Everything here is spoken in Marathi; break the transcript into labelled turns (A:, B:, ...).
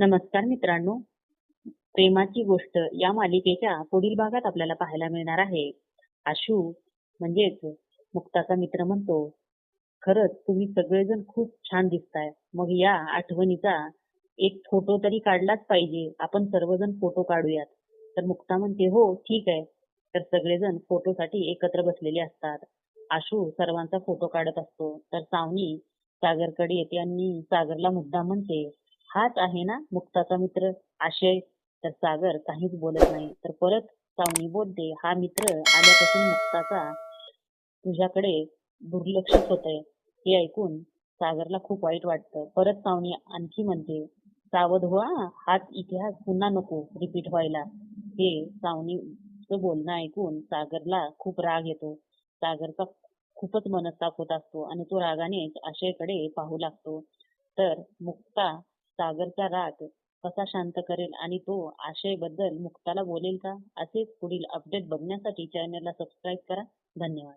A: नमस्कार मित्रांनो. प्रेमाची गोष्ट या मालिकेच्या पुढील भागात आपल्याला पाहायला मिळणार आहे. आशू म्हणजेच मुक्ताचा मित्र म्हणतो खरंच तुम्ही सगळेजण खूप छान दिसताय. मग या आठवणीचा एक फोटो तरी काढलाच पाहिजे. आपण सर्वजण फोटो काढूयात. तर मुक्ता म्हणते हो ठीक आहे. तर सगळेजण फोटोसाठी एकत्र बसलेले असतात. आशू सर्वांचा फोटो काढत असतो. तर सावनी सागरकडे येते आणि सागरला मुद्दा म्हणते हाच आहे ना मुक्ताचा मित्र आशय? तर सागर काहीच बोलत नाही. तर परत सावनी बोलते हा मित्र आल्यापासून मुक्ताचा तुझ्याकडे दुर्लक्षच होतय. हे ऐकून सागरला खूप वाईट वाटतं. परत सावनी आणखी म्हणते सावध व्हा हाच इतिहास पुन्हा नको रिपीट व्हायला. हे सावनीचं बोलणं ऐकून सागरला खूप राग येतो. सागरचा खूपच मनस्ताप होत असतो आणि तो रागानेच आशयकडे पाहू लागतो. तर मुक्ता सागरचा राग कसा शांत करेल आणि तो आशयबद्दल मुक्ताला बोलेल का? असेच पुढील अपडेट बघण्यासाठी चॅनलला सबस्क्राईब करा. धन्यवाद.